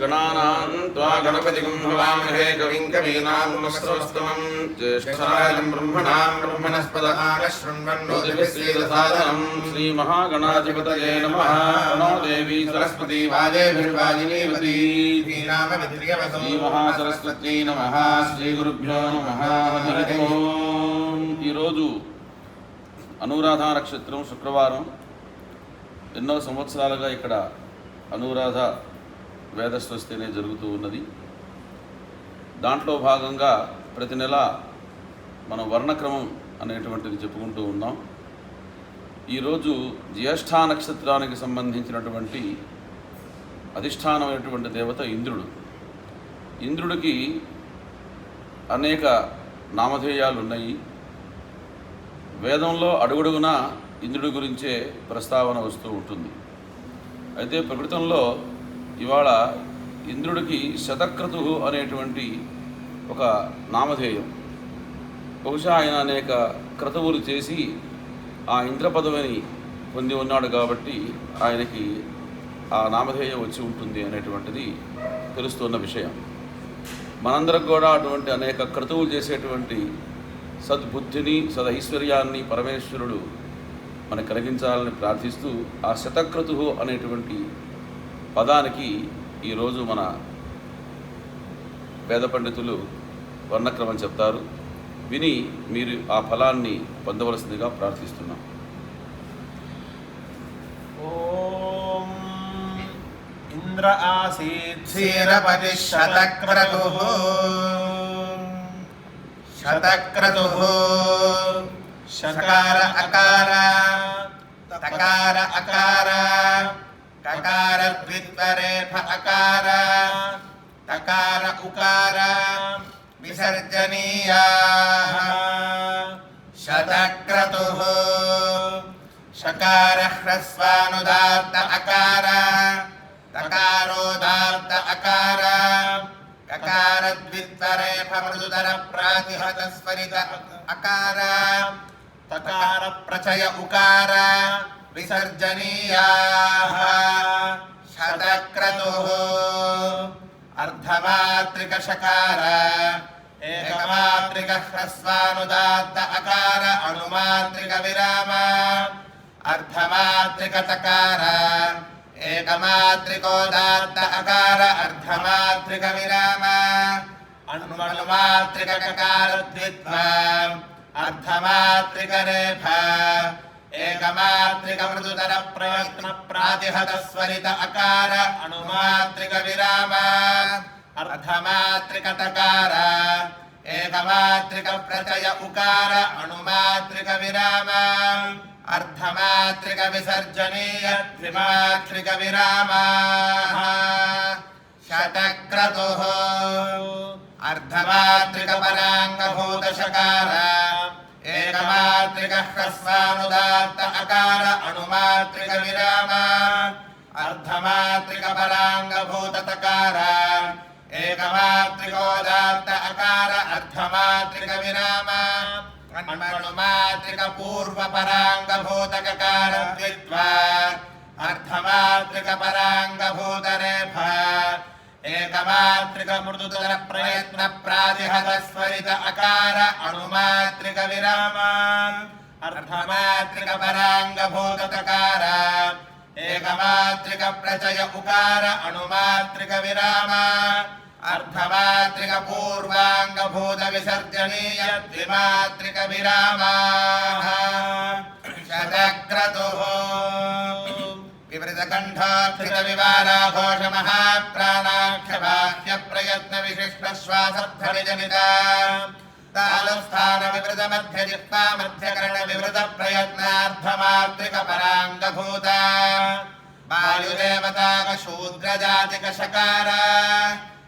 गणानां त्वा गणपतिं हवामहे कविं कवीनामुमस्रवस्तमं ज्येष्ठराजं ब्रह्मणां ब्रह्मणस्पदाकाशृण्वन्नोदिभिश्रीरसादनं श्रीमहागणाधिपतये नमः प्रणो देवी सरस्वती वाजेभिर्वाजिनीवती శ్రీమహాసరస్వతీ నమ శ్రీగురుభ్యో నమ హరి ఓం ఈరోజు అనురాధ నక్షత్రం శుక్రవారం ఎన్నో సంవత్సరాలుగా ఇక్కడ అనురాధ వేదస్వస్తి జరుగుతూ ఉన్నది. దాంట్లో భాగంగా ప్రతి నెల మనం వర్ణక్రమం అనేటువంటిది చెప్పుకుంటూ ఉన్నాం. ఈరోజు జ్యేష్ఠ నక్షత్రానికి సంబంధించినటువంటి అధిష్టానమైనటువంటి దేవత ఇంద్రుడు. ఇంద్రుడికి అనేక నామధేయాలు ఉన్నాయి వేదంలో అడుగడుగునా ఇంద్రుడి గురించే ప్రస్తావన వస్తూ ఉంటుంది. అయితే ప్రకృతంలో ఇవాళ ఇంద్రుడికి శతక్రతు అనేటువంటి ఒక నామధేయం. బహుశా ఆయన అనేక క్రతువులు చేసి ఆ ఇంద్ర పదవిని పొంది ఉన్నాడు కాబట్టి ఆయనకి ఆ నామధేయం వచ్చి ఉంటుంది అనేటువంటిది తెలుస్తున్న విషయం. మనందరికి కూడా అటువంటి అనేక క్రతువులు చేసేటువంటి సద్బుద్ధిని సదైశ్వర్యాన్ని పరమేశ్వరుడు మనకు కలిగించాలని ప్రార్థిస్తూ ఆ శతక్రతు అనేటువంటి పదానికి ఈరోజు మన పేద పండితులు వర్ణక్రమం చెప్తారు. విని మీరు ఆ ఫలాన్ని పొందవలసిందిగా ప్రార్థిస్తున్నాం. ఓం ఇంద్ర ఆసీత్ శతక్రతు శతక్రతు శకార అకార తకార అకార టకార ద్విత్వరేఫ అకార టకార ఉకార విసర్జనీయా. శతక్రతు షకార హ్రస్వానుదార్త అకార తకారోదార్త అకార కకార ద్విత్తరేఫ మృదుతర ప్రాతిహత స్వరిత అకార తకార ప్రచయ ఉకార विसर्जनीयाः शतक्रतुः अर्धमात्रिकशकार एकमात्रिक ह्रस्वानुदात्त अकार अनुमात्रिक विराम अर्धमात्रिक तकार एकमात्रिकोदात्त अकार अर्धमात्रिक विराम अनुमात्रिक ఏకమాత్రికమృదుతర ప్రవక్న ప్రాతిహత స్వరిత అకార అణుమాత్రిక విరామ అర్ధమాత్రిక తకార ఏకమాత్రిక ప్రచయ ఉకార అణుమాత్రిక విరామ అర్ధమాత్రిక విసర్జనీయ ద్విమాత్రిక విరామ శతక్రతు అర్ధమాత్రిక పరాంగభూత శకారా एकमात्रिक ह्रस्वानुदात्त अकार अनुमात्रिक विराम अर्धमात्रिक पराङ्गभूततकार एकमात्रिकोदात्त अकार अर्धमात्रिक विराम अनुमात्रिक ఏకమాత్రికమృదుతర ప్రయత్న ప్రాదిహత స్వరిత అకార అణుమాత్రిక విరామా అర్ధమాత్రిక పరాంగభూతకార ఏకమాత్రిక ప్రచయ ఉకార అణుమాత్రిక విరామ అర్ధమాత్రిక పూర్వాంగభూత విసర్జనీయ ద్విమాత్రిక విరామా శతక్రతు వివృతకంఠాత్రిక వివారాఘోష మహాప్రాణా द्विमात्रिक विरामाः शतक्रतुः विवृतकण्ठात्रिक विवाराघोष महाप्राणाख्यवाक्य प्रयत्न विशिष्ट श्वासध्वनिजनिता तालस्थान विवृत मध्य जिह्वा मध्यकर्ण विवृत प्रयत्नार्थमात्रिक पराङ्गभूत वायुदेवताक शूद्रजातिक शकार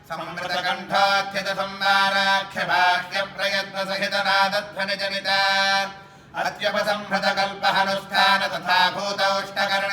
संवृत कण्ठोत्थित संवाराख्य वाक्य प्रयत्न सहित नादध्वनिजनिता अत्युपसंहृत कल्पहनुष्ठान तथा भूतौष्टकर्ण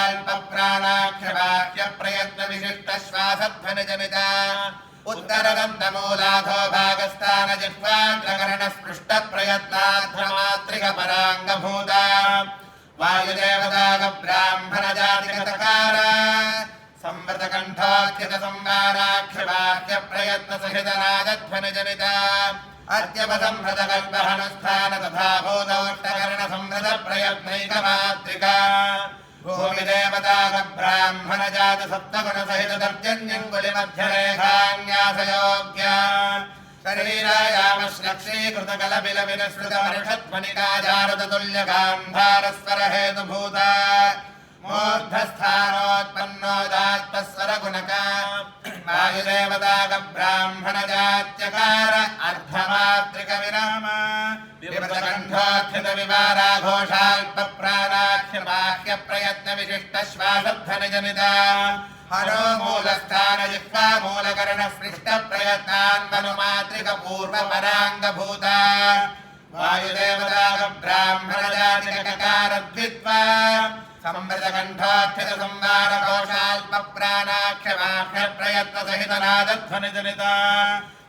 प्रयत्न विशिष्ट श्वासध्वनिजनिता उत्तरदन्तमूलाधो भागस्थान जिह्वाग्रकरण स्पृष्ट प्रयत्नाध्रमात्रिक पराङ्गभूता वायुदेवताक ब्राह्मणजातिकतकार संवृतकण्ठोत्थित संवाराख्यवाक्य प्रयत्न सहित नादध्वनिजनिता अद्यपसंहृतकल्पहनस्थान तथा भूतोष्टकर्ण संहृत भूमिदेवतागब्राह्मणजातसप्तगुणसहितदर्जन्यङ्गुलिमभ्यरेखान्यासयोग्या शरीरायामश्लक्षीकृतकलबिलविनश्रुतमरिषध्वनिकाजारततुल्यकाम्भारस्वरहेतुभूता मूर्धस्थानोत्पन्नो दात्तस्वरगुणका वायुदेवतागब्राह्मणजात्यकार अर्धमातृकवि तर्जन्यङ्गुलिमध्यरेखान्यासयोग्या शरीरायामश्लक्षीकृतकलबिल विनश्रुतमर्षध्वनिकाजारुतुल्यगान्धारस्वर हेतुभूता मूर्धस्थानोत्पन्नोदात्तस्वरगुणका वायुदेवताक ब्राह्मण जात्यकार अर्धमात्रिकविराम विवृतकण्ठोत्थित विवाराघोषाल्प प्राणाख्य बाह्य प्रयत्न विशिष्ट श्वासध्वनिजनिता हरो मूलस्थान जिह्वा मूलकर्ण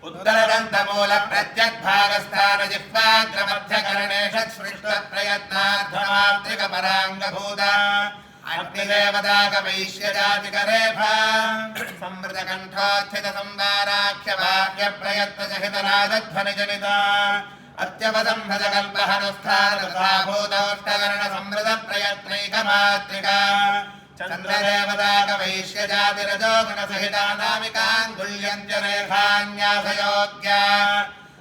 स्पृष्ट प्रयत्नान्मनुमात्रिक पूर्व पराङ्गभूता वायुदेवताक ब्राह्मण जातिककार द्वित्वा संवृतकण्ठोत्थित संवार कोशाल्प प्राणाख्य बाह्य प्रयत्न सहित नादध्वनिजनिता उत्तरदन्तमूल प्रत्यग्भागस्थान जिह्वाग्रमध्यकरणेश सृष्ट प्रयत्नाध्वमात्रिक पराङ्गभूता चन्द्रदेवताकवैश्यजातिरजो गुणसहितानामिकाङ्गुल्यन्त्यरेखान्यासयोग्या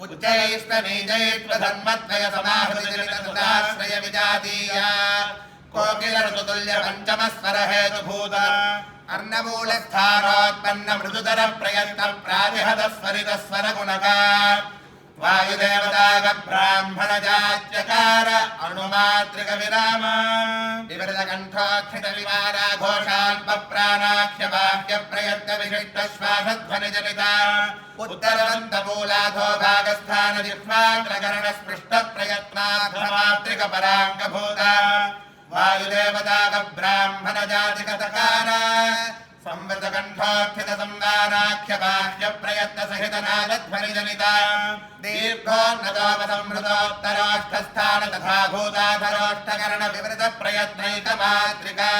उच्चैस्तनीजैत्वधन्मद्वयसमाहृतिरितदाश्रय विजातीया कोकिलऋतुतुल्यपञ्चमस्वरहेतुभूत अर्णमूलस्थानोत्पन्नमृदुतरप्रयत्नप्रातिहतस्वरितस्वरगुणका वायुदेवतागब्राह्मणजात्यकार अणुमातृकविराम। विवृतकण्ठोत्थितविवारा घोषाल्पप्राणाख्यबाह्यप्रयत्नविशिष्टश्वासध्वनिजनिता उत्तरवन्तमूलाधो भागस्थानजिह्वाग्रकरणस्पृष्टप्रयत्नाध्वमातृकपराङ्गभूता वायुदेवतागब्राह्मणजातिकतकार संवृतकण्ठाख्यतसंदाराख्यबाह्यप्रयत्नसहितनादध्वनिजनिता दीर्घोन्नतोपसंहृतोत्तराष्टस्थान तथा भूताधरोष्टकरणविवृतप्रयत्नैकमातृका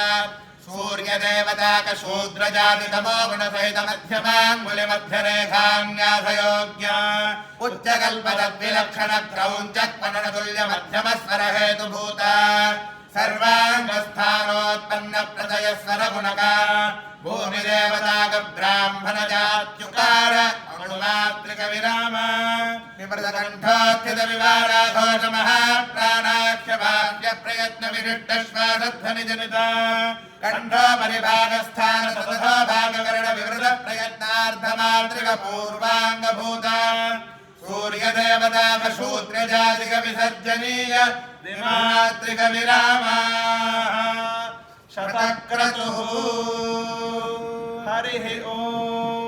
सूर्यदेवताकशूद्रजातितमो गुणसहितमध्यमाङ्गुलिमध्यरेखान्यासयोग्या उच्चकल्पतद्विलक्षणक्रौञ्चक्पननतुल्यमध्यमस्वरहेतुभूता शूद्रजातितमो गुणसहित मध्यमाङ्गुलि मध्यरेखान्यासयोग्या उच्चकल्पतद्विलक्षण क्रौञ्चक्पननतुल्य मध्यमस्वर हेतुभूता सर्वाङ्गस्थानोत्पन्न प्रदय स्वर गुणका भूमिदेवताक ब्राह्मण जात्युकार अणुमात्रिक विराम विमृत कण्ठोत्थित विवाराघोष महाप्राणाख्य भाग्य प्रयत्न विशिष्ट श्वासध्वनि जनिता कण्ठो परिभागस्थान ततथो भागकर्ण विवृत प्रयत्नार्धमात्रिक पूर्वाङ्गभूता सूर्यदेवताक शूद्रजातिक विसर्जनीय दिमात्रिक विराम शतक्रतुः हरिः ॐ